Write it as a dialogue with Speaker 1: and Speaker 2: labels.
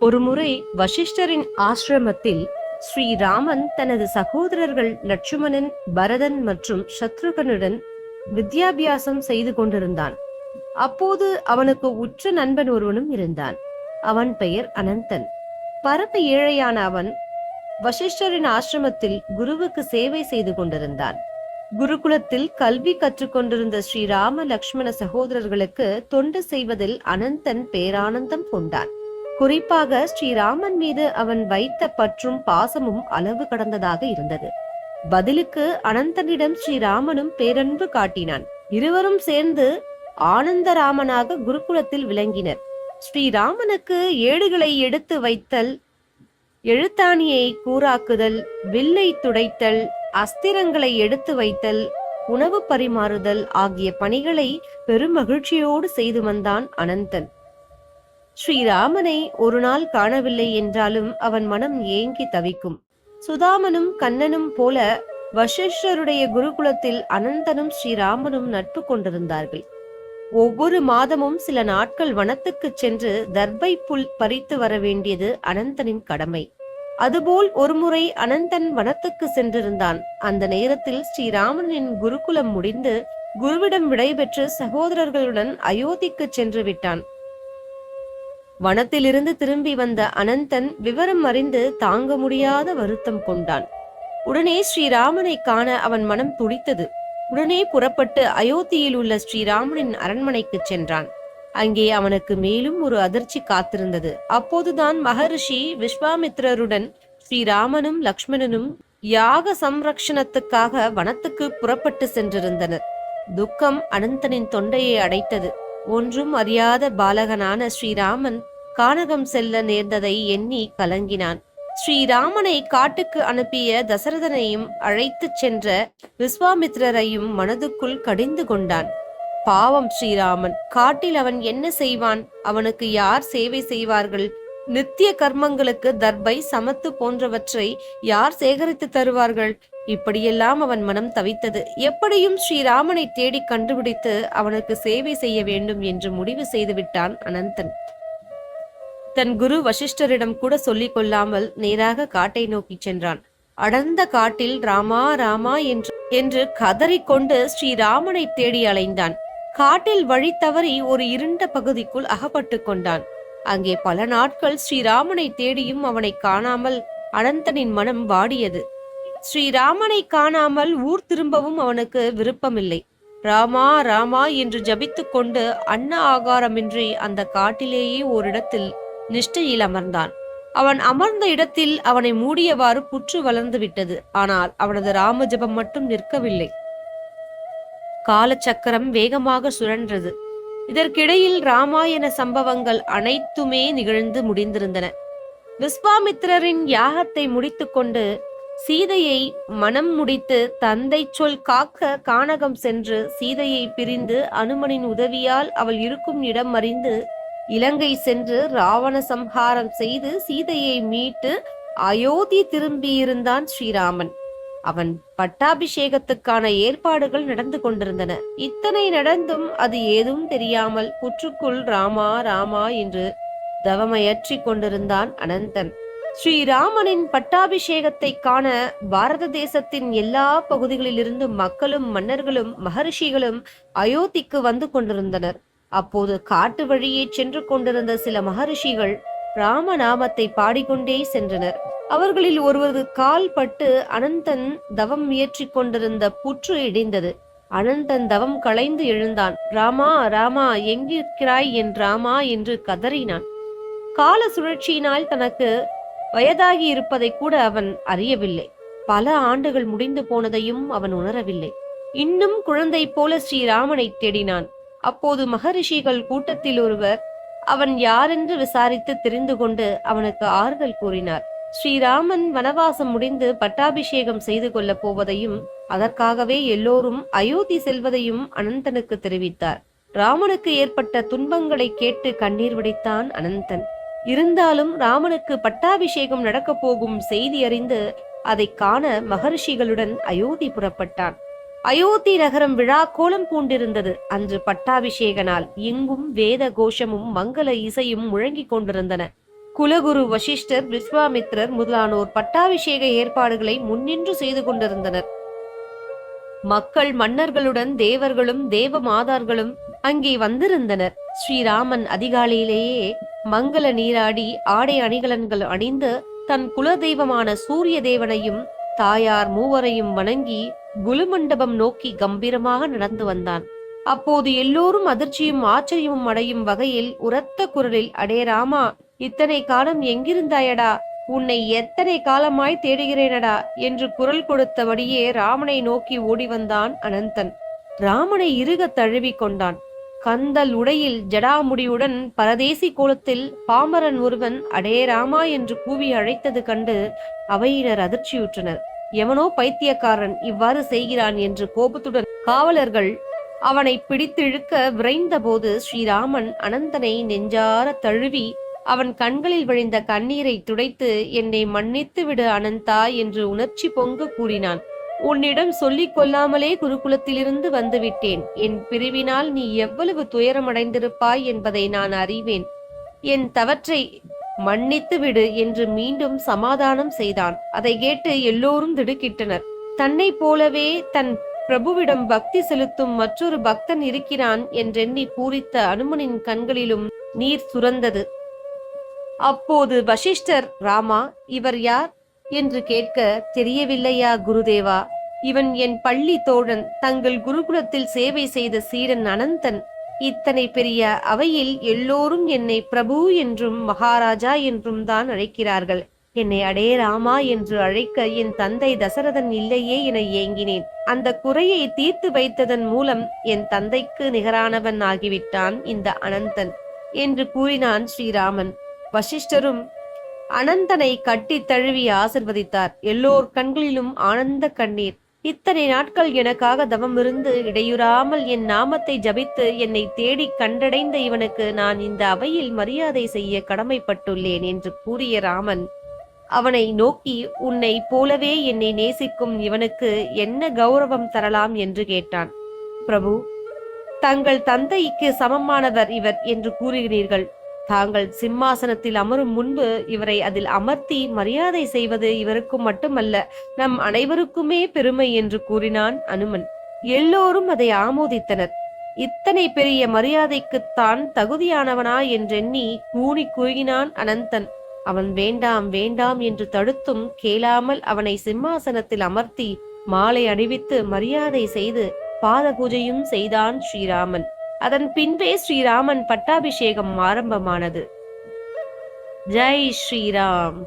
Speaker 1: ஒருமுறை வசிஷ்டரின் ஆசிரமத்தில் ஸ்ரீராமன் தனது சகோதரர்கள் லட்சுமணன் பரதன் மற்றும் சத்ருகனுடன் வித்யாபியாசம் செய்து கொண்டிருந்தான். அப்போது அவனுக்கு உற்ற நண்பன் ஒருவனும் இருந்தான். அவன் பெயர் அனந்தன். பரப்பு ஏழையான அவன் வசிஷ்டரின் ஆசிரமத்தில் குருவுக்கு சேவை செய்து கொண்டிருந்தான். குருகுலத்தில் கல்வி கற்றுக்கொண்டிருந்த ஸ்ரீராம லக்ஷ்மண சகோதரர்களுக்கு தொண்டு செய்வதில் அனந்தன் பேரானந்தம் கொண்டான். குறிப்பாக ஸ்ரீராமன் மீது அவன் வைத்த பற்றும் பாசமும் அளவு கடந்ததாக இருந்தது. பதிலுக்கு அனந்தனிடம் ஸ்ரீராமனும் பேரன்பு காட்டினான். இருவரும் சேர்ந்து ஆனந்தராமனாக குருகுலத்தில் விளங்கினர். ஸ்ரீராமனுக்கு ஏடுகளை எடுத்து வைத்தல் எழுத்தாணியை கூறாக்குதல் வில்லை துடைத்தல் அஸ்திரங்களை எடுத்து வைத்தல் உணவு பரிமாறுதல் ஆகிய பணிகளை பெருமகிழ்ச்சியோடு செய்து வந்தான் அனந்தன். ஸ்ரீராமனை ஒரு நாள் காணவில்லை என்றாலும் அவன் மனம் ஏங்கி தவிக்கும். சுதாமனும் கண்ணனும் போல வசிஷ்டருடைய குருகுலத்தில் அனந்தனும் ஸ்ரீராமனும் நட்பு கொண்டிருந்தார்கள். ஒவ்வொரு மாதமும் சில நாட்கள் வனத்துக்குச் சென்று தர்பை புல் பறித்து வர வேண்டியது அனந்தனின் கடமை. அதுபோல் ஒருமுறை அனந்தன் வனத்துக்கு சென்றிருந்தான். அந்த நேரத்தில் ஸ்ரீராமனின் குருகுலம் முடிந்து குருவிடம் விடைபெற்று சகோதரர்களுடன் அயோத்திக்கு சென்று விட்டான். வனத்திலிருந்து திரும்பி வந்த அனந்தன் விவரம் அறிந்து தாங்க முடியாத வருத்தம் கொண்டான். உடனே ஸ்ரீராமனை காண அவன் மனம் துடித்தது. உடனே புறப்பட்டு அயோத்தியில் உள்ள ஸ்ரீராமனின் அரண்மனைக்கு சென்றான். அங்கே அவனுக்கு மேலும் ஒரு அதிர்ச்சி காத்திருந்தது. அப்போதுதான் மகரிஷி விஸ்வாமித்திரருடன் ஸ்ரீராமனும் லக்ஷ்மணனும் யாக சம்ரக்ஷணத்துக்காக வனத்துக்கு புறப்பட்டு சென்றிருந்தனர். துக்கம் அனந்தனின் தொண்டையை அடைத்தது. ஒன்றும் அறியாத பாலகனான ஸ்ரீராமன் கானகம் செல்ல நேர்ந்ததை எண்ணி கலங்கினான். ஸ்ரீராமனை காட்டுக்கு அனுப்பிய தசரதனையும் அழைத்துச் சென்ற விஸ்வாமித்திரரையும் மனதுக்குள் கடிந்து கொண்டான். பாவம் ஸ்ரீராமன் காட்டில் அவன் என்ன செய்வான்? அவனுக்கு யார் சேவை செய்வார்கள்? நித்திய கர்மங்களுக்கு தர்பை சமத்து போன்றவற்றை யார் சேகரித்து தருவார்கள்? இப்படியெல்லாம் அவன் மனம் தவித்தது. எப்படியும் ஸ்ரீராமனை தேடி கண்டுபிடித்து அவனுக்கு சேவை செய்ய வேண்டும் என்று முடிவு செய்துவிட்டான் அனந்தன். தன் குரு வசிஷ்டரிடம் கூட சொல்லிக் கொள்ளாமல் நேராக காட்டை நோக்கி சென்றான். அடர்ந்த காட்டில் ராமா ராமா என்று என்று கதறிக்கொண்டு ஸ்ரீராமனை தேடி அலைந்தான். காட்டில் வழி தவறி ஒரு இருண்ட பகுதிக்குள் அகப்பட்டு கொண்டான். அங்கே பல நாட்கள் ஸ்ரீராமனை தேடியும் அவனை காணாமல் அனந்தனின் மனம் வாடியது. ஸ்ரீராமனை காணாமல் ஊர் திரும்பவும் அவனுக்கு விருப்பமில்லை. ராமா ராமா என்று ஜபித்துக் கொண்டு அன்ன ஆகாரமின்றி அந்த காட்டிலேயே ஓரிடத்தில் நிஷ்டையில் அமர்ந்தான். அவன் அமர்ந்த இடத்தில் அவனை மூடியவாறு புற்று வளர்ந்து விட்டது. ஆனால் அவனது ராம ஜபம் மட்டும் நிற்கவில்லை. காலச்சக்கரம் வேகமாக சுழன்றது. இதற்கிடையில் ராமாயண சம்பவங்கள் அனைத்துமே நிகழ்ந்து முடிந்திருந்தன. விஸ்வாமித்திரரின் யாகத்தை முடித்துக்கொண்டு சீதையை மனம் முடித்து தந்தை சொல் காக்க கானகம் சென்று சீதையை பிரிந்து அனுமனின் உதவியால் அவள் இருக்கும் இடம் அறிந்து இலங்கை சென்று ராவண சம்ஹாரம் செய்து சீதையை மீட்டு அயோத்தி திரும்பியிருந்தான் ஸ்ரீராமன். அவன் பட்டாபிஷேகத்துக்கான ஏற்பாடுகள் நடந்து கொண்டிருந்தன. இத்தனை நடந்தும் அது ஏதும் தெரியாமல் புற்றுக்குள் ராமா ராமா என்று தவமையற்றிக் கொண்டிருந்தான் அனந்தன். ஸ்ரீராமனின் பட்டாபிஷேகத்தை காண பாரத தேசத்தின் எல்லா பகுதிகளிலிருந்து மக்களும் மன்னர்களும் மகரிஷிகளும் அயோத்திக்கு வந்து கொண்டிருந்தனர். அப்போது காட்டு வழியே சென்று கொண்டிருந்த சில மகரிஷிகள் ராமநாமத்தை பாடிக்கொண்டே சென்றனர். அவர்களில் ஒருவரது கால் பட்டு அனந்தன் தவம் இயற்றி கொண்டிருந்த புற்று இடிந்தது. அனந்தன் தவம் களைந்து எழுந்தான். ராமா ராமா எங்கிருக்கிறாய்? என் ராமா என்று கதறினான். கால சுழற்சியினால் தனக்கு வயதாகி இருப்பதை கூட அவன் அறியவில்லை. பல ஆண்டுகள் முடிந்து போனதையும் அவன் உணரவில்லை. இன்னும் குழந்தை போல ஸ்ரீராமனை தேடினான். அப்போது மகரிஷிகள் கூட்டத்தில் ஒருவர் அவன் யாரென்று விசாரித்து தெரிந்து கொண்டு அவனுக்கு ஆறுதல் கூறினார். ஸ்ரீராமன் வனவாசம் முடிந்து பட்டாபிஷேகம் செய்து கொள்ளப் போவதையும் அதற்காகவே எல்லோரும் அயோத்தி செல்வதையும் அனந்தனுக்கு தெரிவித்தார். ராமனுக்கு ஏற்பட்ட துன்பங்களை கேட்டு கண்ணீர் வடித்தான் அனந்தன். இருந்தாலும் ராமனுக்கு பட்டாபிஷேகம் நடக்கப் போகும் செய்தி அறிந்து அதைக் காண மகரிஷிகளுடன் அயோத்தி புறப்பட்டான். அயோத்தி நகரம் விழா கோலம் பூண்டிருந்தது. அன்று பட்டாபிஷேகனால் எங்கும் வேத கோஷமும் மங்கள இசையும் முழங்கிக் கொண்டிருந்தன. குலகுரு வசிஷ்டர் விஸ்வாமித்ரர் முதலானோர் பட்டாபிஷேக ஏற்பாடுகளை முன்னின்று செய்து கொண்டிருந்தனர். மக்கள் மன்னர்களுடன் தேவர்களும் தேவ மாதார்களும் அங்கே வந்திருந்தனர். ஸ்ரீராமன் அதிகாலையிலேயே மங்கள நீராடி ஆடை அணிகலன்கள் அணிந்து தன் குலதெய்வமான சூரிய தேவனையும் தாயார் மூவரையும் வணங்கி குலுமண்டபம் நோக்கி கம்பீரமாக நடந்து வந்தான். அப்போது எல்லோரும் அதிர்ச்சியும் ஆச்சரியமும் அடையும் வகையில் உரத்த குரலில் அடே ராமா இத்தனை காலம் எங்கிருந்தாயடா? உன்னை எத்தனை காலமாய் தேடுகிறேனடா? என்று குரல் கொடுத்தபடியே ராமனை நோக்கி ஓடி வந்தான் அனந்தன். ராமனை இறுக தழுவி கொண்டான். கந்தல் உடையில் ஜடாமுடியுடன் பரதேசி கோலத்தில் பாமரன் ஒருவன் அடே ராமா என்று கூவி அழைத்தது கண்டு அவையினர் அதிர்ச்சியுற்றனர். எவனோ பைத்தியக்காரன் இவ்வாறு செய்கிறான் என்று கோபத்துடன் காவலர்கள் அவனை பிடித்திழுக்க விரைந்தபோது ஸ்ரீராமன் அனந்தனை நெஞ்சார தழுவி அவன் கண்களில் விழிந்த கண்ணீரை துடைத்து என்னை மன்னித்து விடு அனந்தா என்று உணர்ச்சி பொங்க கூறினான். உன்னிடம் சொல்லிக் கொள்ளாமலே குருகுலத்திலிருந்து வந்துவிட்டேன். என் பிரிவினால் நீ எவ்வளவு துயரமடைந்திருப்பாய் என்பதை நான் அறிவேன். என் தவற்றை மன்னித்து விடு என்று மீண்டும் சமாதானம் செய்தான். அதை கேட்டு எல்லோரும் திடுக்கிட்டனர். தன்னைப் போலவே தன் பிரபுவிடம் பக்தி செலுத்தும் மற்றொரு பக்தன் இருக்கிறான் என்றெண்ணி பூரித்த அனுமனின் கண்களிலும் நீர் சுரந்தது. அப்போது வசிஷ்டர் ராமா இவர் யார்? என்று கேட்க தெரியவில்லையா குருதேவா? இவன் என் பள்ளி தோழன் தங்கள் குருகுலத்தில் சேவை செய்த சீடன் அனந்தன். இத்தனை பெரிய அவையில் எல்லோரும் என்னை பிரபு என்றும் மகாராஜா என்றும் தான் அழைக்கிறார்கள். என்னை அடே ராமா என்று அழைக்க என் தந்தை தசரதன் இல்லையே என ஏங்கினேன். அந்த குறையை தீர்த்து வைத்ததன் மூலம் என் தந்தைக்கு நிகரானவன் ஆகிவிட்டான் இந்த அனந்தன் என்று கூறினான் ஸ்ரீராமன். வசிஷ்டரும் அனந்தனை கட்டித் தழுவி ஆசிர்வதித்தார். எல்லோர் கண்களிலும் ஆனந்த கண்ணீர். இத்தனை நாட்கள் எனக்காக தவமிருந்து இடையுறாமல் என் நாமத்தை ஜபித்து என்னை தேடி கண்டடைந்த இவனுக்கு நான் இந்த அவையில் மரியாதை செய்ய கடமைப்பட்டுள்ளேன் என்று கூறிய ராமன் அவனை நோக்கி உன்னை போலவே என்னை நேசிக்கும் இவனுக்கு என்ன கௌரவம் தரலாம்? என்று கேட்டான். பிரபு தங்கள் தந்தைக்கு சமமானவர் இவர் என்று கூறுகிறீர்கள். தாங்கள் சிம்மாசனத்தில் அமரும் முன்பு இவரை அதில் அமர்த்தி மரியாதை செய்வது இவருக்கு மட்டுமல்ல நம் அனைவருக்குமே பெருமை என்று கூறினான் அனுமன். எல்லோரும் அதை ஆமோதித்தனர். இத்தனை பெரிய மரியாதைக்குத்தான் தகுதியானவனா என்றெண்ணி கூனி கூறினான் அனந்தன். அவன் வேண்டாம் வேண்டாம் என்று தடுத்தும் கேளாமல் அவனை சிம்மாசனத்தில் அமர்த்தி மாலை அணிவித்து மரியாதை செய்து பாத பூஜையும் செய்தான் ஸ்ரீராமன். அதன் பின்பே ஸ்ரீராமன் பட்டாபிஷேகம் ஆரம்பமானது. ஜெய் ஸ்ரீராம்.